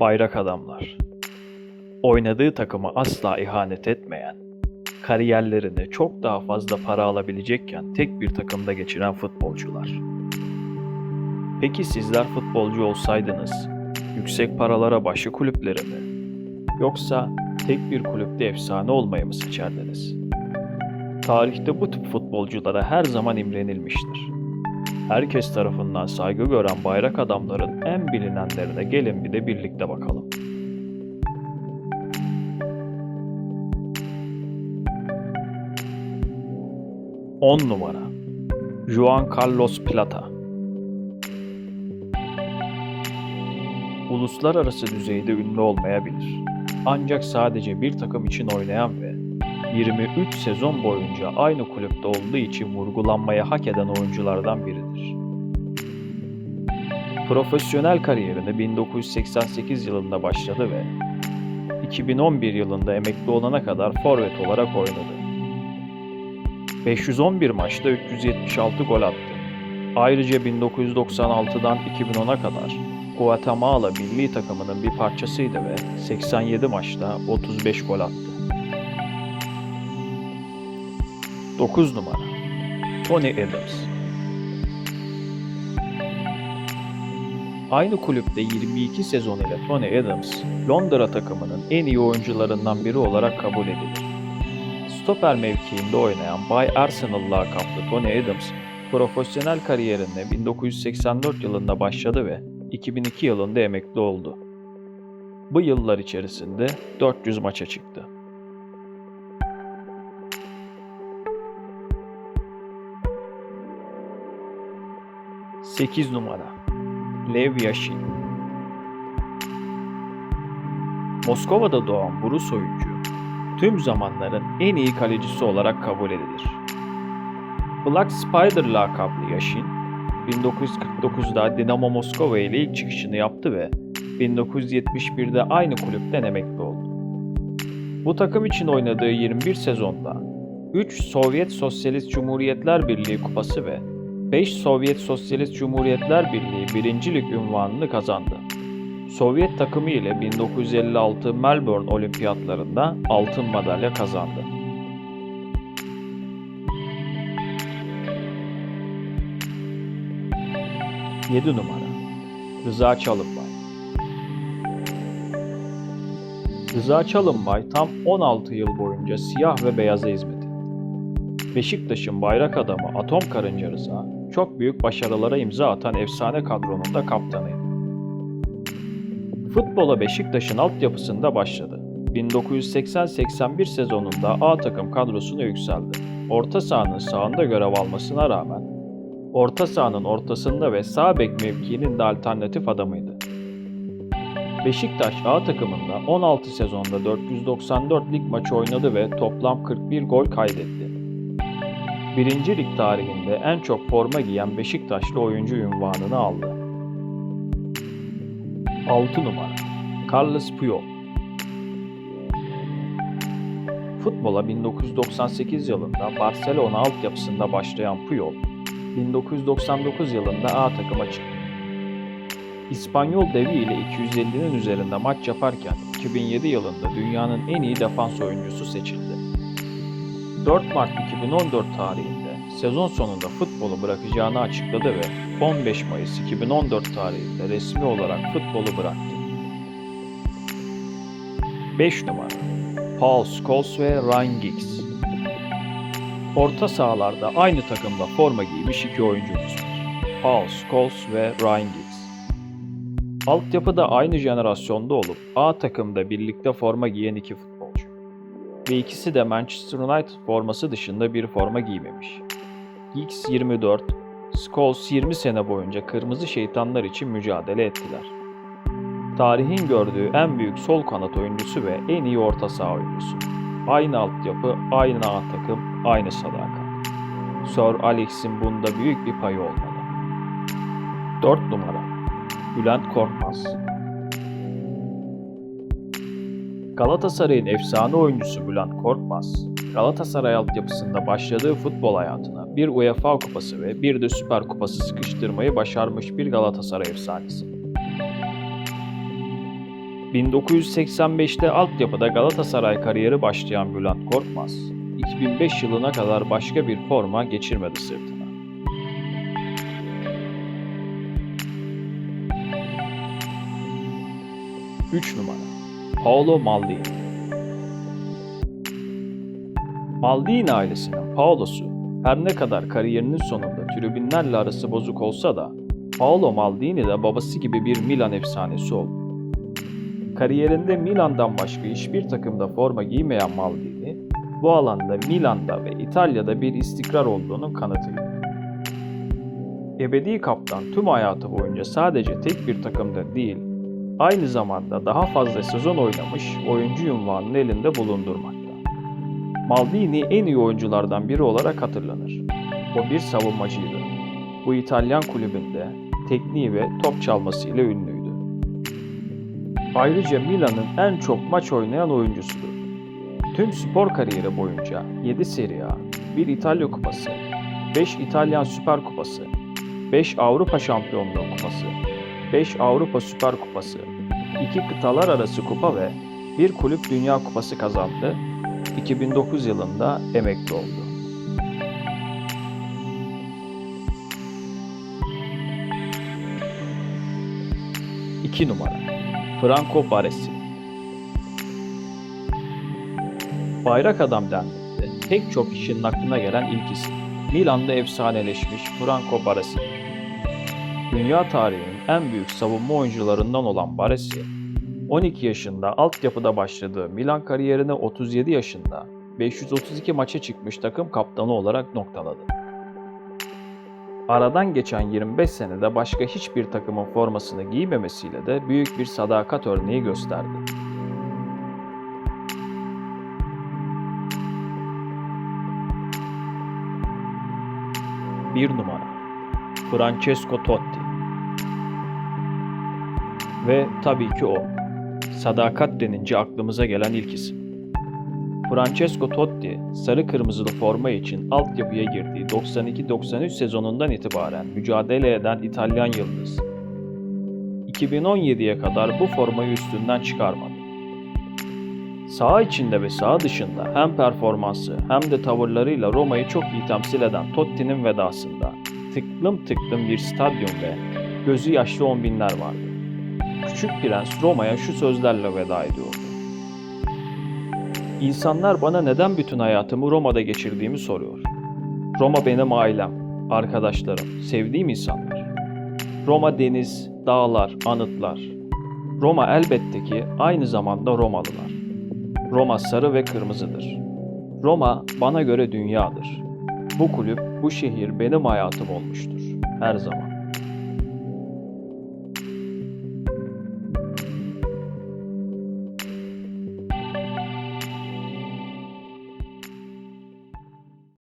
Bayrak adamlar. Oynadığı takıma asla ihanet etmeyen, kariyerlerini çok daha fazla para alabilecekken tek bir takımda geçiren futbolcular. Peki sizler futbolcu olsaydınız, yüksek paralara başı kulüpleri mi? Yoksa tek bir kulüpte efsane olmayı mı seçerdiniz? Tarihte bu tip futbolculara her zaman imrenilmiştir. Herkes tarafından saygı gören bayrak adamların en bilinenlerine gelin bir de birlikte bakalım. On numara Juan Carlos Plata Uluslararası düzeyde ünlü olmayabilir. Ancak sadece bir takım için oynayan ve 23 sezon boyunca aynı kulüpte olduğu için vurgulanmaya hak eden oyunculardan biridir. Profesyonel kariyerini 1988 yılında başladı ve 2011 yılında emekli olana kadar forvet olarak oynadı. 511 maçta 376 gol attı. Ayrıca 1996'dan 2010'a kadar Guatemala milli takımının bir parçasıydı ve 87 maçta 35 gol attı. 9 numara Tony Adams Aynı kulüpte 22 sezon ile Tony Adams, Londra takımının en iyi oyuncularından biri olarak kabul edilir. Stoper mevkiinde oynayan Bay Arsenal lakaplı Tony Adams, profesyonel kariyerine 1984 yılında başladı ve 2002 yılında emekli oldu. Bu yıllar içerisinde 400 maça çıktı. Sekiz numara Lev Yashin Moskova'da doğan Rus oyuncu, tüm zamanların en iyi kalecisi olarak kabul edilir. Black Spider lakaplı Yashin, 1949'da Dinamo Moskova ile ilk çıkışını yaptı ve 1971'de aynı kulüpten emekli oldu. Bu takım için oynadığı 21 sezonda 3 Sovyet Sosyalist Cumhuriyetler Birliği kupası ve 5 Sovyet Sosyalist Cumhuriyetler Birliği birincilik ünvanını kazandı. Sovyet takımı ile 1956 Melbourne Olimpiyatlarında altın madalya kazandı. Yedi numara Rıza Çalınbay Rıza Çalınbay tam 16 yıl boyunca siyah ve beyaza hizmet etti. Beşiktaş'ın bayrak adamı Atom Karınca Rıza, çok büyük başarılara imza atan efsane kadronun da kaptanıydı. Futbola Beşiktaş'ın altyapısında başladı. 1980-81 sezonunda A takım kadrosuna yükseldi. Orta sahanın sağında görev almasına rağmen orta sahanın ortasında ve sağ bek mevkiinin de alternatif adamıydı. Beşiktaş A takımında 16 sezonda 494 lig maçı oynadı ve toplam 41 gol kaydetti. Birinci lig tarihinde en çok forma giyen Beşiktaşlı oyuncu ünvanını aldı. 6 numara Carlos Puyol Futbola 1998 yılında Barcelona altyapısında başlayan Puyol, 1999 yılında A takıma çıktı. İspanyol devi ile 250'nin üzerinde maç yaparken 2007 yılında dünyanın en iyi defans oyuncusu seçildi. 4 Mart 2014 tarihinde sezon sonunda futbolu bırakacağını açıkladı ve 15 Mayıs 2014 tarihinde resmi olarak futbolu bıraktı. 5 numara Paul Scholes ve Ryan Giggs Orta sahalarda aynı takımda forma giymiş iki oyuncumuz. Paul Scholes ve Ryan Giggs. Altyapıda aynı jenerasyonda olup A takımda birlikte forma giyen iki futbolcu. Ve ikisi de Manchester United forması dışında bir forma giymemiş. Giggs 24, Scholes 20 sene boyunca Kırmızı Şeytanlar için mücadele ettiler. Tarihin gördüğü en büyük sol kanat oyuncusu ve en iyi orta saha oyuncusu. Aynı altyapı, aynı A takım, aynı sadakat. Sir Alex'in bunda büyük bir payı olmalı. 4 numara Bülent Korkmaz Galatasaray'ın efsane oyuncusu Bülent Korkmaz, Galatasaray altyapısında başladığı futbol hayatına bir UEFA kupası ve bir de Süper Kupası sıkıştırmayı başarmış bir Galatasaray efsanesi. 1985'te altyapıda Galatasaray kariyeri başlayan Bülent Korkmaz, 2005 yılına kadar başka bir forma geçirmedi sırtına. Üç numara Paolo Maldini Maldini ailesinin Paolo'su her ne kadar kariyerinin sonunda tribünlerle arası bozuk olsa da Paolo Maldini de babası gibi bir Milan efsanesi oldu. Kariyerinde Milan'dan başka hiçbir takımda forma giymeyen Maldini, bu alanda Milan'da ve İtalya'da bir istikrar olduğunun kanıtıydı. Ebedi kaptan tüm hayatı boyunca sadece tek bir takımda değil, aynı zamanda daha fazla sezon oynamış oyuncu unvanını elinde bulundurmakta. Maldini en iyi oyunculardan biri olarak hatırlanır. O bir savunmacıydı. Bu İtalyan kulübünde tekniği ve top çalmasıyla ünlüydü. Ayrıca Milan'ın en çok maç oynayan oyuncusudur. Tüm spor kariyeri boyunca 7 Serie A, 1 İtalya Kupası, 5 İtalyan Süper Kupası, 5 Avrupa Şampiyonluğu Kupası, 5 Avrupa Süper Kupası, 2 kıtalar arası kupa ve 1 kulüp dünya kupası kazandı. 2009 yılında emekli oldu. İki numara Franco Baresi Bayrak adam dendiğinde pek çok kişinin aklına gelen ilk isim. Milan'da efsaneleşmiş Franco Baresi. Dünya tarihinin en büyük savunma oyuncularından olan Baresi, 12 yaşında altyapıda başladığı Milan kariyerine 37 yaşında 532 maça çıkmış takım kaptanı olarak noktaladı. Aradan geçen 25 senede başka hiçbir takımın formasını giymemesiyle de büyük bir sadakat örneği gösterdi. Bir numara Francesco Totti Ve tabii ki o. Sadakat denince aklımıza gelen ilk isim. Francesco Totti, sarı kırmızılı forma için altyapıya girdiği 92-93 sezonundan itibaren mücadele eden İtalyan yıldız. 2017'ye kadar bu formayı üstünden çıkarmadı. Saha içinde ve saha dışında hem performansı hem de tavırlarıyla Roma'yı çok iyi temsil eden Totti'nin vedasında tıklım tıklım bir stadyum ve gözü yaşlı on binler vardı. Küçük Prens Roma'ya şu sözlerle veda ediyordu. İnsanlar bana neden bütün hayatımı Roma'da geçirdiğimi soruyor. Roma benim ailem, arkadaşlarım, sevdiğim insanlar. Roma deniz, dağlar, anıtlar. Roma elbette ki aynı zamanda Romalılar. Roma sarı ve kırmızıdır. Roma bana göre dünyadır. Bu kulüp, bu şehir benim hayatım olmuştur. Her zaman.